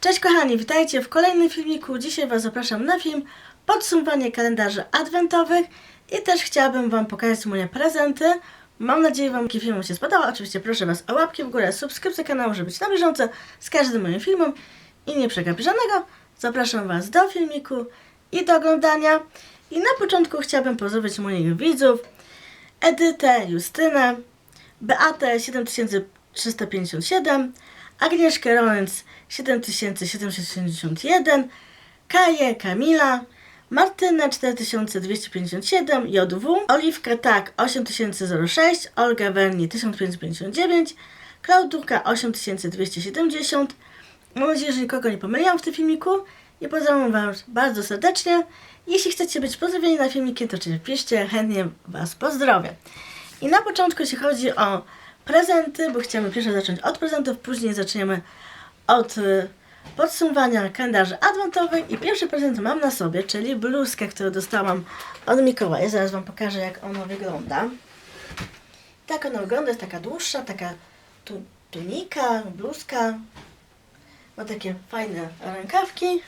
Cześć kochani, witajcie w kolejnym filmiku. Dzisiaj Was zapraszam na film podsumowanie kalendarzy adwentowych i też chciałabym Wam pokazać moje prezenty. Mam nadzieję Wam taki film się spodobał. Oczywiście proszę Was o łapki w górę, subskrypcję kanału, żeby być na bieżąco z każdym moim filmem i nie przegapić żadnego. Zapraszam Was do filmiku i do oglądania. I na początku chciałabym pozdrowić moich widzów Edytę, Justynę, Beatę 7357, Agnieszkę Rolec 7771, Kaję Kamila, Martynę 4257, JW, Oliwkę Tak 8006, Olga Werni 1559, Klaudurka 8270. Mam nadzieję, że nikogo nie pomyliłam w tym filmiku i pozdrawiam Was bardzo serdecznie. Jeśli chcecie być pozdrowieni na filmikiem, to oczywiście chętnie Was pozdrowię. I na początku, jeśli chodzi o prezenty, bo chciałam pierwsze zacząć od prezentów, później zaczniemy od y, podsumowania kalendarzy adwentowych i pierwszy prezent mam na sobie, czyli bluzkę, którą dostałam od Mikołaja. Zaraz Wam pokażę, jak ona wygląda. Tak ona wygląda, jest taka dłuższa, taka tu, tunika, bluzka. Ma takie fajne rękawki.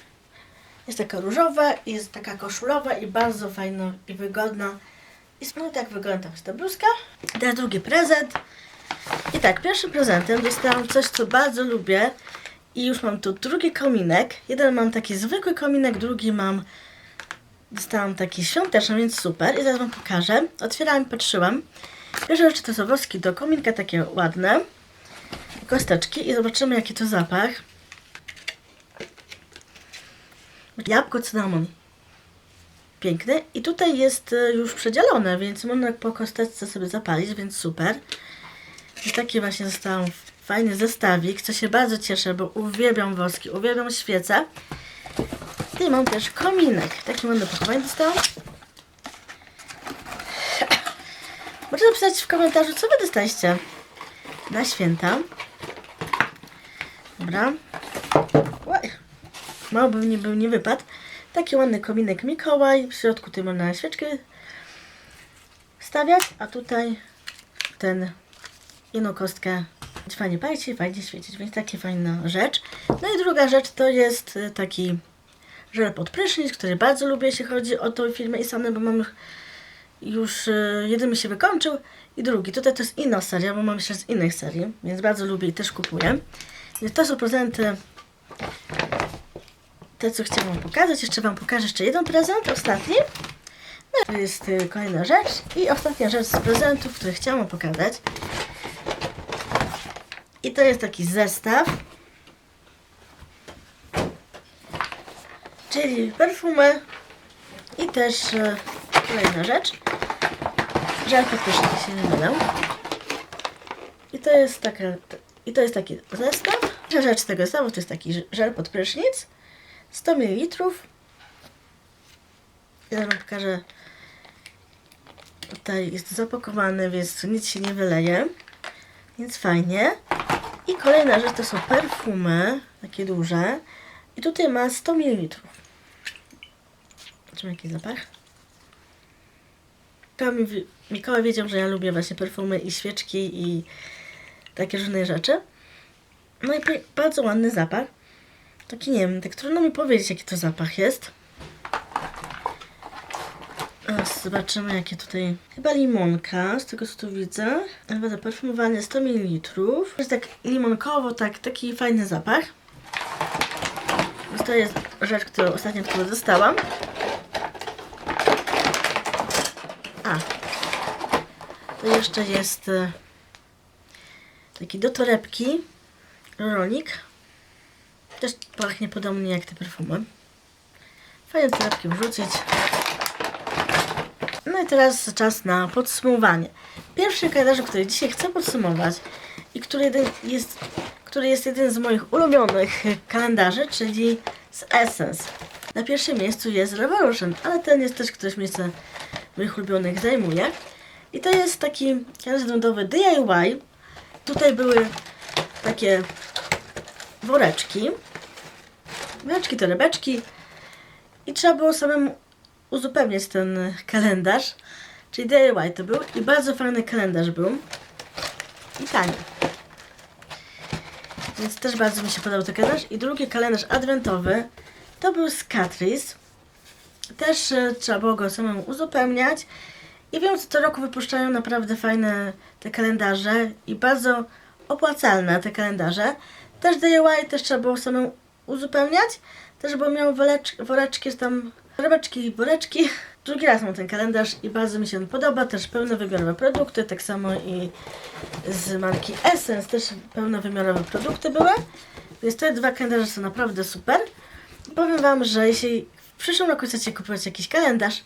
Jest taka różowa, jest taka koszulowa i bardzo fajna i wygodna. I no tak wygląda ta bluzka. Teraz drugi prezent. I tak, pierwszym prezentem dostałam coś, co bardzo lubię. I już mam tu drugi kominek. Jeden mam taki zwykły kominek, drugi mam. Dostałam taki świąteczny, więc super. I zaraz Wam pokażę. Otwierałam i patrzyłam. Pierwsza rzecz to są woski do kominka, takie ładne. Kosteczki i zobaczymy, jaki to zapach. Jabłko cynamon. Piękny. I tutaj jest y, już przedzielone, więc można po kosteczce sobie zapalić, więc super. I taki właśnie dostałam fajny zestawik, co się bardzo cieszę, bo uwielbiam woski, uwielbiam świece. I mam też kominek. Taki mam do pakowania. Możecie napisać w komentarzu, co wy dostaliście na święta. Dobra. Oj. Mało bym nie był, nie wypadł. Taki ładny kominek Mikołaj. W środku tutaj można świeczkę stawiać, a tutaj ten jedną kostkę fajnie palić i fajnie świecić, więc taka fajna rzecz. No i druga rzecz to jest y, taki żel pod prysznic, który bardzo lubię, jeśli chodzi o tą firmę i same, bo mam już y, jeden mi się wykończył i drugi. Tutaj to jest inna seria, bo mam jeszcze z innych serii, więc bardzo lubię i też kupuję. Więc to są prezenty te, co chciałam pokazać. Jeszcze Wam pokażę jeszcze jeden prezent, ostatni. No to jest y, kolejna rzecz. I ostatnia rzecz z prezentów, które chciałam pokazać. I to jest taki zestaw. Czyli perfumy i też e, kolejna rzecz. Żel podpyszny się nie mylę. I to jest taka, i to jest taki zestaw. Rzecz tego zestawu to jest taki żel pod prysznic. 100 ml. Ja Wam pokażę. Tutaj jest zapakowany, więc nic się nie wyleje. Więc fajnie. I kolejna rzecz to są perfumy, takie duże. I tutaj ma 100 ml. Zobaczymy jaki zapach. Mikołaj, mi- Mikołaj wiedział, że ja lubię właśnie perfumy i świeczki i takie różne rzeczy. No i bardzo ładny zapach. Taki nie wiem, tak trudno mi powiedzieć jaki to zapach jest. Zobaczymy jakie tutaj... Chyba limonka, z tego co tu widzę. Chyba zaperfumowanie 100 ml. Jest tak limonkowo, tak, taki fajny zapach. To jest rzecz, którą ostatnio którą dostałam. A. To jeszcze jest e, taki do torebki rolik. Też pachnie podobnie jak te perfumy. Fajnie do torebki wrzucić. Teraz czas na podsumowanie. Pierwszy kalendarz, który dzisiaj chcę podsumować i który jest, który jest jeden z moich ulubionych kalendarzy, czyli z Essence. Na pierwszym miejscu jest Revolution, ale ten jest też któreś miejsce moich ulubionych zajmuje. I to jest taki kalendarz adwentowy DIY. Tutaj były takie woreczki. Woreczki, torebeczki. I trzeba było samemu uzupełniać ten kalendarz. Czyli DIY to był. I bardzo fajny kalendarz był. I tani. Więc też bardzo mi się podobał ten kalendarz. I drugi kalendarz adwentowy to był z Catrice. Też e, trzeba było go samemu uzupełniać. I wiem, co roku wypuszczają naprawdę fajne te kalendarze i bardzo opłacalne te kalendarze. Też DIY też trzeba było samemu uzupełniać. Też bo miał woreczki, woreczki, tam torebeczki i woreczki. Drugi raz mam ten kalendarz i bardzo mi się on podoba. Też pełnowymiarowe produkty, tak samo i z marki Essence też pełnowymiarowe produkty były. Więc te dwa kalendarze są naprawdę super. Powiem Wam, że jeśli w przyszłym roku chcecie kupować jakiś kalendarz,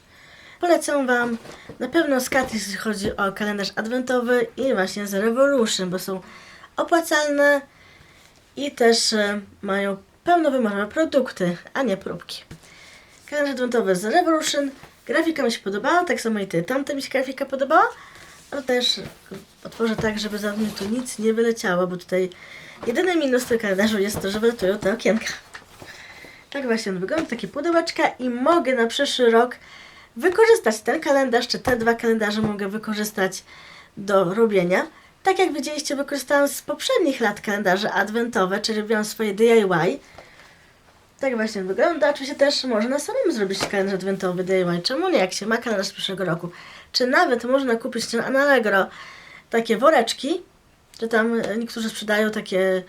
polecam Wam na pewno Catrice, jeśli chodzi o kalendarz adwentowy i właśnie z Revolution, bo są opłacalne i też e, mają pełnowymiarowe produkty, a nie próbki. Kalendarz adwentowy z Revolution. Grafika mi się podobała, tak samo i ty. Tamta mi się grafika podobała, ale też otworzę tak, żeby za mnie tu nic nie wyleciało, bo tutaj jedyny minus tego kalendarzu jest to, że wylatują te okienka. Tak właśnie on wygląda, takie pudełeczka i mogę na przyszły rok wykorzystać ten kalendarz, czy te dwa kalendarze mogę wykorzystać do robienia. Tak jak widzieliście, wykorzystałam z poprzednich lat kalendarze adwentowe, czyli robiłam swoje DIY. Tak właśnie wygląda. Oczywiście też można samemu zrobić kalendarz adwentowy DIY. Czemu nie, jak się ma kalendarz z przyszłego roku. Czy nawet można kupić na Allegro takie woreczki, czy tam e, niektórzy sprzedają takie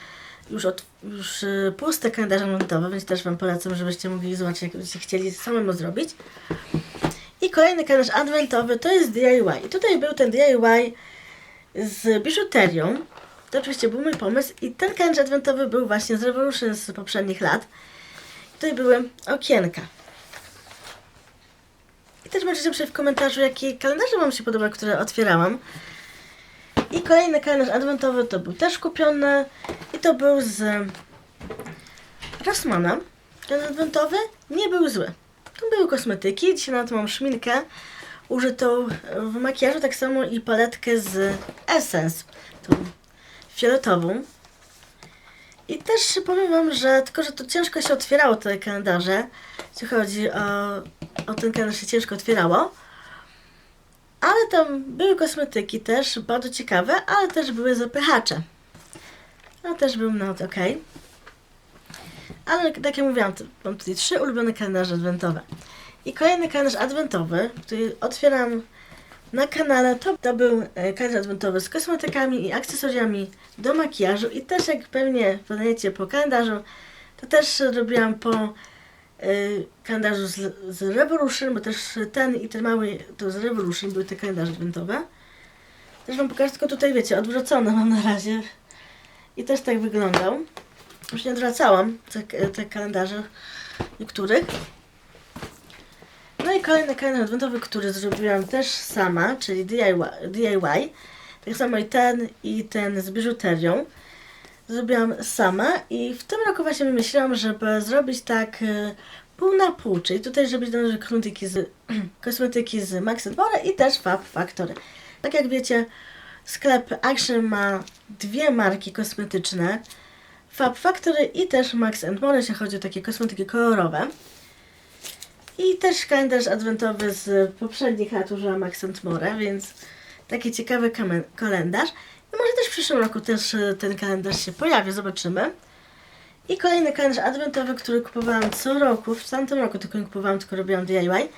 już, od, już e, puste kalendarze adwentowe, więc też Wam polecam, żebyście mogli zobaczyć, jak byście chcieli samemu zrobić. I kolejny kalendarz adwentowy to jest DIY. I tutaj był ten DIY z biżuterią. To oczywiście był mój pomysł i ten kalendarz adwentowy był właśnie z Revolution z poprzednich lat. Tutaj były okienka. I też możecie napisać w komentarzu, jakie kalendarze Wam się podoba, które otwierałam. I kolejny kalendarz adwentowy to był też kupiony i to był z Rossmana. Kalendarz adwentowy nie był zły. Tu były kosmetyki, dzisiaj na to mam szminkę użytą w makijażu, tak samo i paletkę z Essence, tą fioletową. I też powiem Wam, że tylko, że to ciężko się otwierało te kalendarze, jeśli chodzi o, o ten kalendarz się ciężko otwierało. Ale tam były kosmetyki też, bardzo ciekawe, ale też były zapychacze. No też był not ok. Ale tak jak mówiłam, mam tutaj trzy ulubione kalendarze adwentowe. I kolejny kalendarz adwentowy, który otwieram na kanale, to, to był e, kalendarz adwentowy z kosmetykami i akcesoriami do makijażu. I też jak pewnie poznajecie po kalendarzu, to też robiłam po e, kalendarzu z, z Revolution, bo też ten i ten mały to z Revolution były te kalendarze adwentowe. Też Wam pokażę, tylko tutaj wiecie, odwrócone mam na razie. I też tak wyglądał. Już nie odwracałam te, te kalendarze niektórych. No i kolejny kalendarz adwentowy, który zrobiłam też sama, czyli DIY, DIY. Tak samo i ten i ten z biżuterią. Zrobiłam sama i w tym roku właśnie wymyśliłam, żeby zrobić tak e, pół na pół, czyli tutaj zrobić dobrze kosmetyki z, kosmetyki z Max More i też Fab Factory. Tak jak wiecie, sklep Action ma dwie marki kosmetyczne, Fab Factory i też Max More, jeśli chodzi o takie kosmetyki kolorowe. I też kalendarz adwentowy z poprzednich lat użyłam Accent More, więc taki ciekawy kalendarz. I może też w przyszłym roku też e, ten kalendarz się pojawi, zobaczymy. I kolejny kalendarz adwentowy, który kupowałam co roku, w tamtym roku tylko nie kupowałam, tylko robiłam DIY,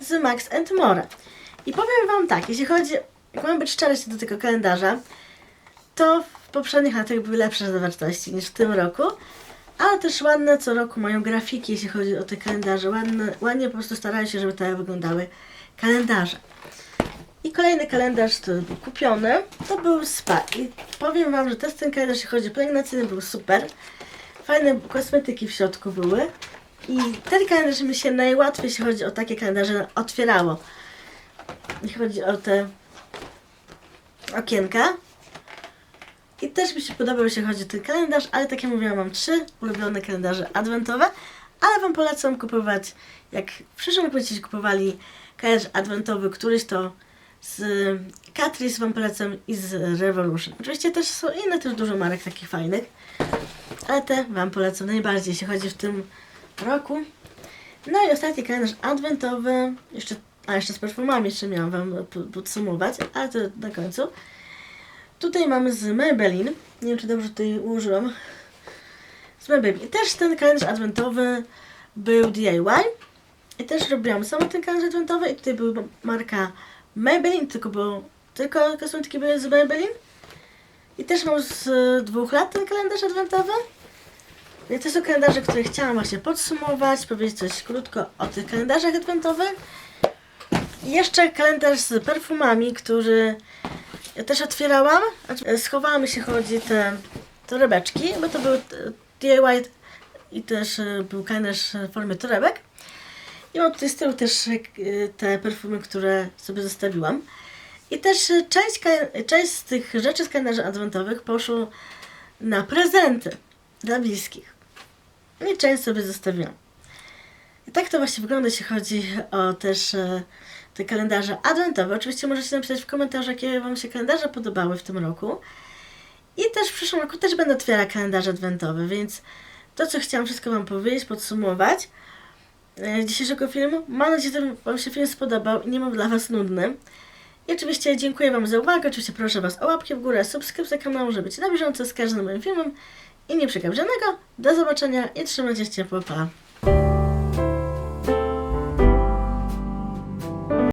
z Max More. I powiem Wam tak, jeśli chodzi, jak mam być szczery do tego kalendarza, to w poprzednich latach były lepsze zawartości niż w tym roku, ale też ładne co roku mają grafiki, jeśli chodzi o te kalendarze. Ładne, ładnie po prostu starają się, żeby tak wyglądały kalendarze. I kolejny kalendarz, który był kupiony, to był SPA. I powiem Wam, że też ten kalendarz, jeśli chodzi o pielęgnacyjny, był super. Fajne kosmetyki w środku były. I ten kalendarz mi się najłatwiej, jeśli chodzi o takie kalendarze, otwierało. Jeśli chodzi o te okienka. I też mi się podobał, jeśli chodzi o ten kalendarz, ale tak jak mówiłam, mam trzy ulubione kalendarze adwentowe, ale Wam polecam kupować, jak w przyszłym roku będziecie kupowali kalendarz adwentowy, któryś to z Catrice Wam polecam i z Revolution. Oczywiście też są inne, też dużo marek takich fajnych, ale te Wam polecam najbardziej, jeśli chodzi w tym roku. No i ostatni kalendarz adwentowy, jeszcze, a jeszcze z perfumami jeszcze miałam Wam po- podsumować, ale to na końcu. Tutaj mamy z Maybelline. Nie wiem, czy dobrze tutaj ułożyłam. z Maybelline. Też ten kalendarz adwentowy był DIY. I też robiłam sama ten kalendarz adwentowy i tutaj była marka Maybelline, tylko było, tylko kosmetyki były z Maybelline. I też mam z dwóch lat ten kalendarz adwentowy. I to są kalendarze, które chciałam właśnie podsumować, powiedzieć coś krótko o tych kalendarzach adwentowych. I jeszcze kalendarz z perfumami, który ja też otwierałam. Znaczy, Schowałam, jeśli chodzi te torebeczki, bo to były e, DIY i też e, był kalendarz w formie torebek. I mam tutaj z tyłu też e, te perfumy, które sobie zostawiłam. I też e, część, część z tych rzeczy z kalendarzy adwentowych poszło na prezenty dla bliskich. I część sobie zostawiłam. I tak to właśnie wygląda, jeśli chodzi o też te kalendarze adwentowe. Oczywiście możecie napisać w komentarzu, jakie Wam się kalendarze podobały w tym roku. I też w przyszłym roku też będę otwierała kalendarze adwentowe, więc to, co chciałam wszystko Wam powiedzieć, podsumować e, dzisiejszego filmu. Mam nadzieję, że Wam się film spodobał i nie był dla Was nudny. I oczywiście dziękuję Wam za uwagę. Oczywiście proszę Was o łapki w górę, subskrypcję kanału, żeby być na bieżąco z każdym moim filmem. I nie przegap żadnego. Do zobaczenia i trzymajcie się ciepło. Pa!